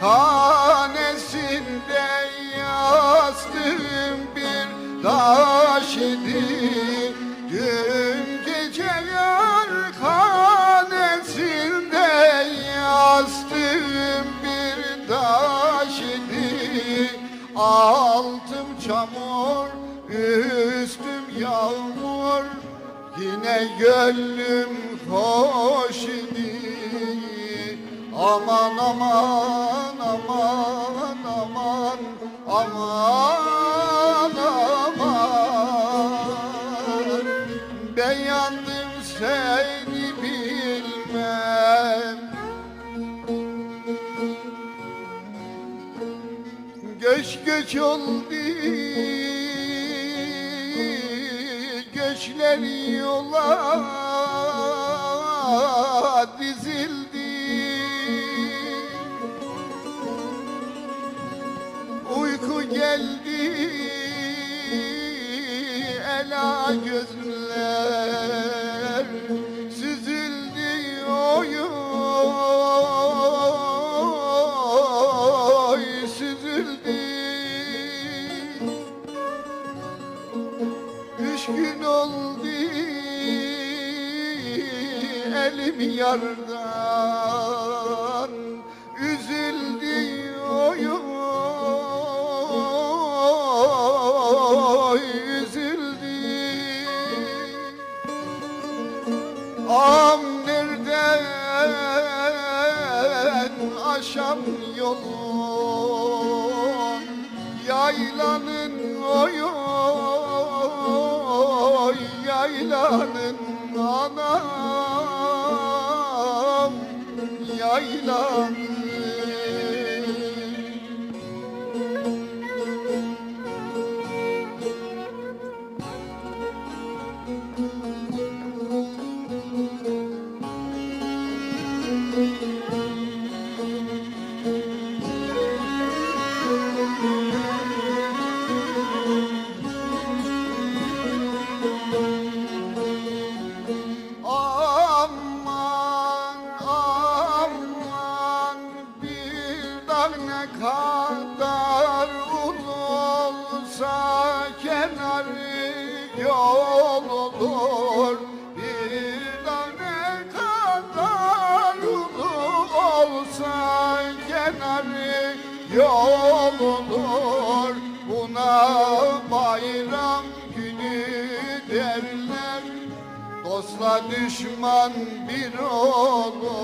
hanesinde yastığım bir taş idi. Dün geceler hanesinde yastığım bir taş idi. Altım çamur, üstüm yağmur Yine gönlüm hoş idi. Aman aman aman aman. Ben yandım seni bilmem. Göç göç oldu. Göçler yola dizildi geldi Ela gözler Süzüldü oy Süzüldü. Üç gün oldu elim yardan Am nereden aşam yolun? Yaylanın oy oy Yaylanın anam. Yaylanın dağ ne kadar olsa kenarı yol olur. Bir ne kadar olsa kenarı yol olur. Buna bayram günü derler. Dostla düşman bir olur